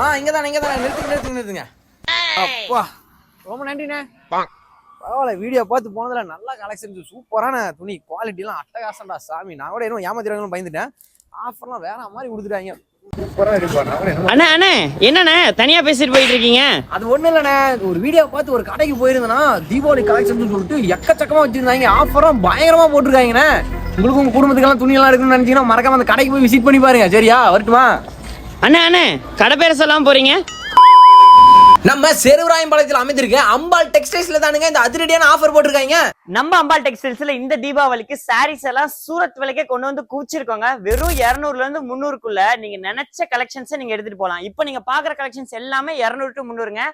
ஆ இங்க தான் இங்க தான் நிறுத்துங்க நிறுத்துங்க. நிறுத்துங்க அப்பா. ரொம்ப நன்றிண்ணே. பரவாயில்ல வீடியோ பார்த்து போனதுல நல்ல கலெக்ஷன் சூப்பரான துணி குவாலிட்டிலாம் அட்டகாசம்டா சாமி. நான் கூட இன்னும் ஏமாத்திடுவாங்கன்னு பயந்துட்டேன். ஆஃபர்லாம் வேற மாதிரி கொடுத்துட்டாங்க. அண்ணா அண்ணே என்னண்ணே தனியா பேசிட்டு போயிட்டு இருக்கீங்க? அது ஒண்ணு இல்லண்ணே. ஒரு வீடியோ பார்த்து ஒரு கடைக்கு போயிருந்தேன்னா தீபாவளி கலெக்ஷன் சொல்லிட்டு எக்கச்சக்கமா வச்சிருந்தாங்க. ஆஃபரும் பயங்கரமா போட்டிருக்காங்கண்ணே. உங்களுக்கு உங்க குடும்பத்துக்கெல்லாம் துணி எல்லாம் இருக்குன்னு நினைச்சீங்கன்னா மறக்காம அந்த கடைக்கு போய் விசிட் பண்ணி பாருங்க. சரியா? வரட்டுமா? அண்ணே அண்ணே கடை பேர சொல்லாம போறீங்க? நம்ம செருவராயம்பாளையத்தில் அமைந்திருக்க அம்பாள் டெக்ஸ்டைல்ஸ்ல தானுங்க இந்த அதிரடியான ஆஃபர் போட்டிருக்காங்க. நம்ம அம்பாள் டெக்ஸ்டைல்ஸ்ல இந்த தீபாவளிக்கு சாரீஸ் எல்லாம் சூரத் விலைக்கே கொண்டு வந்து கூச்சிருக்கோங்க வெறும் 200 ல இருந்து முந்நூறுக்குள்ள நீங்க நினைச்ச கலெக்ஷன்ஸை நீங்க எடுத்துட்டு போலாம். இப்போ நீங்க பாக்குற கலெக்ஷன்ஸ் எல்லாமே 200 டு முந்நூறுங்க.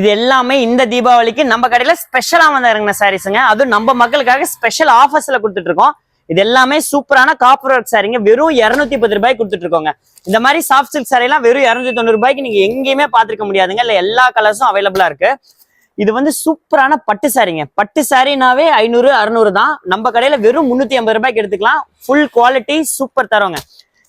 இது எல்லாமே இந்த தீபாவளிக்கு நம்ம கடையில ஸ்பெஷலா வந்து இறங்கின சாரீஸுங்க அதுவும் நம்ம மக்களுக்காக ஸ்பெஷல் ஆஃபர்ஸ்ல கொடுத்துட்டு இருக்கோம். இது எல்லாமே சூப்பரான காப்பர் ஒர்க் சாரீங்க வெறும் 210 பத்து ரூபாய்க்கு கொடுத்துட்டு இருக்கோங்க. இந்த மாதிரி சாஃப்ட் சில்க் சாரி எல்லாம் வெறும் 290 தொண்ணூறு ரூபாய்க்கு நீங்க எங்கேயுமே பாத்துருக்க முடியாதுங்க. இல்ல எல்லா கலர்ஸும் அவைலபிளா இருக்கு. இது வந்து சூப்பரான பட்டு சாரிங்க பட்டு சாரினாவே ஐநூறு அறுநூறு தான். நம்ம கடையில வெறும் முன்னூத்தி ஐம்பது ரூபாய்க்கு எடுத்துக்கலாம். ஃபுல் குவாலிட்டி சூப்பர் தரோங்க.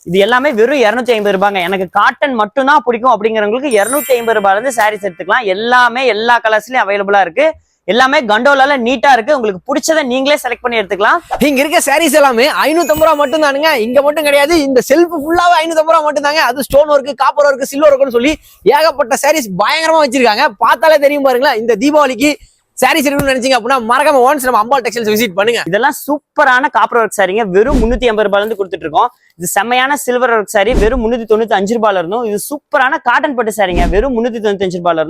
இது எல்லாமே வெறும் இருநூத்தி ஐம்பது ரூபாங்க எனக்கு காட்டன் மட்டும்தான் பிடிக்கும் அப்படிங்கிறவங்களுக்கு இருநூத்தி ஐம்பது ரூபாயில இருந்து சாரீஸ் எடுத்துக்கலாம். எல்லாமே எல்லா கலர்ஸ்லயும் அவைலபிளா இருக்கு. எல்லாமே கண்டோலால நீட்டா இருக்கு. உங்களுக்கு பிடிச்சதை நீங்களே செலக்ட் பண்ணி எடுத்துக்கலாம். இங்க இருக்க சாரீஸ் எல்லாமே ஐநூத்தம்பது ரூபா மட்டும் தானுங்க இங்க மட்டும் கிடையாது. இந்த செல்ஃப் ஃபுல்லாவே ஐநூத்தம்பது ரூபா மட்டும் தாங்க அது stone work copper work silver ஒர்க்குன்னு சொல்லி ஏகப்பட்ட சாரீஸ் பயங்கரமா வச்சிருக்காங்க. பார்த்தாலே தெரியும் பாருங்களேன். இந்த தீபாவளிக்கு சாரீஸ் இருக்குன்னு நினைச்சீங்க அப்படின்னா மறக்காம ஒன்ஸ் நம்ம அம்பாள் டெக்ஸ்டைல்ஸ் விசிட் பண்ணுங்க. இதெல்லாம் சூப்பரான காப்பர் ஒர்க் சாரிங்க வெறும் முன்னூத்தி ஐம்பது ரூபாயில இருந்து கொடுத்துட்டு இருக்கோம். இது செம்மையான சில்வர் ஒர்க் சாரி வெறும் முன்னூத்தி தொண்ணூத்தி அஞ்சு ரூபாயில இருந்தும். இது சூப்பரான காட்டன் பட்டு சாரிங்க வெறும் முன்னூத்தி தொண்ணூத்தி அஞ்சு ரூபாயில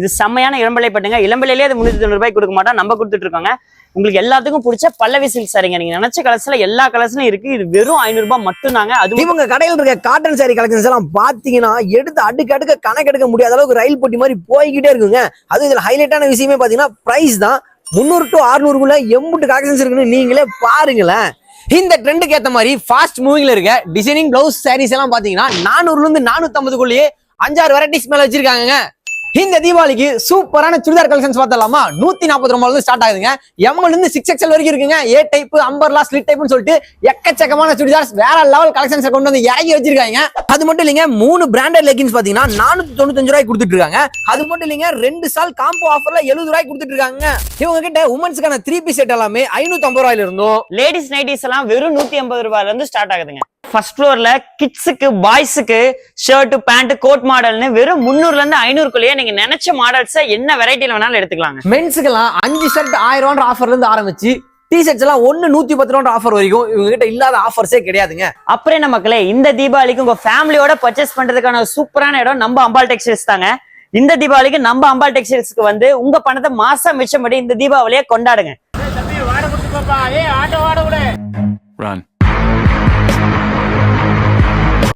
இது செம்மையான இளம்பலை பட்டுங்க. இளம்பலையிலே அது முன்னூத்தி தொண்ணூறு ரூபாய் கொடுக்க மாட்டோம். நம்ம கொடுத்துட்டு இருக்கோங்க. உங்களுக்கு எல்லாத்துக்கும் பிடிச்ச பல்லவி சில்க் சாரிங்க. நீங்க நினைச்ச கலர்ஸ்ல எல்லா கலர்ஸ்லயும் இருக்கு. இது வெறும் ஐநூறு ரூபாய் மட்டும்தாங்க. அது இவங்க கடையில் இருக்க காட்டன் சாரி கலெக்ஷன்ஸ் எல்லாம் பாத்தீங்கன்னா எடுத்து அடுக்கு அடுக்க கணக்கெடுக்க முடியாத அளவுக்கு ரயில் போட்டி மாதிரி போய்கிட்டே இருக்குங்க. அது இதுல ஹைலைட்டான விஷயமே பாத்தீங்கன்னா பிரைஸ் தான். முந்நூறு டு அறுநூறுக்குள்ள எம்புட்டு கலெக்ஷன்ஸ் இருக்குன்னு நீங்களே பாருங்களேன். இந்த ட்ரெண்டுக்கு ஏத்த மாதிரி ஃபாஸ்ட் மூவிங்ல இருக்க டிசைனிங் பிளவுஸ் சாரீஸ் எல்லாம் பாத்தீங்கன்னா நானூறுல இருந்து நானூத்தி ஐம்பதுக்குள்ளேயே அஞ்சாறு வெரைட்டிஸ் மேல வச்சிருக்காங்க இந்த தீபாவளிக்கு சூப்பரான சுடிதார் கலெக்ஷன்ஸ் பார்த்தலாமா நூத்தி நாற்பது ரூபாயில ஸ்டார்ட் ஆகுதுங்க. எம்எல் இருந்து சிக்ஸ் எக்ஸல் வரைக்கும் இருக்குங்க. ஏ டைப் அம்பர்லா ஸ்லிட் டைப்னு சொல்லிட்டு எக்கச்சக்கமான சுடிதார்ஸ் வேற லெவல் கலெக்ஷன்ஸ் கொண்டு வந்து இறங்கி வச்சிருக்காங்க. அது மட்டும் இல்லைங்க மூணு பிராண்டட் லெகின்ஸ் பாத்தீங்கன்னா நானூத்தி தொண்ணூத்தஞ்சு ரூபாய் கொடுத்துட்டு இருக்காங்க. அது மட்டும் இல்லைங்க ரெண்டு சால் காம்போ ஆஃபர்ல எழுபது ரூபாய்க்கு கொடுத்துட்டு இருக்காங்க. இவங்க கிட்ட உமன்ஸ்க்கான த்ரீ பீஸ் செட் எல்லாமே ஐநூத்தி ஐம்பது ரூபாயில இருந்தும் லேடிஸ் நைட்டிஸ் எல்லாம் வெறும் நூத்தி ஐம்பது ரூபாயில இருந்து ஸ்டார்ட் ஆகுதுங்க. ஃபர்ஸ்ட் ஃப்ளோர்ல கிட்ஸுக்கு பாய்ஸுக்கு ஷர்ட் பேண்ட் கோட் மாடல்னு வெறும் முந்நூறுல இருந்து ஐநூறுக்குள்ளேயே நீங்க நினைச்ச மாடல்ஸை என்ன வெரைட்டில வேணாலும் எடுத்துக்கலாங்க. மென்ஸுக்கெல்லாம் அஞ்சு ஷர்ட் ஆயிரம் ரூபான்ற ஆஃபர்ல இருந்து ஆரம்பிச்சு டி ஷர்ட்ஸ் எல்லாம் ஒன்னு நூத்தி பத்து ரூபான்ற ஆஃபர் வரைக்கும் இவங்க கிட்ட இல்லாத ஆஃபர்ஸே கிடையாதுங்க. அப்புறம் என்ன மக்களே இந்த தீபாவளிக்கு உங்க ஃபேமிலியோட பர்ச்சேஸ் பண்றதுக்கான சூப்பரான இடம் நம்ம அம்பாள் டெக்ஸ்டைல்ஸ் தாங்க. இந்த தீபாவளிக்கு நம்ம அம்பாள் டெக்ஸ்டைல்ஸ்க்கு வந்து உங்க பணத்தை மாசம் மிச்சம் பண்ணி இந்த தீபாவளியை கொண்டாடுங்க.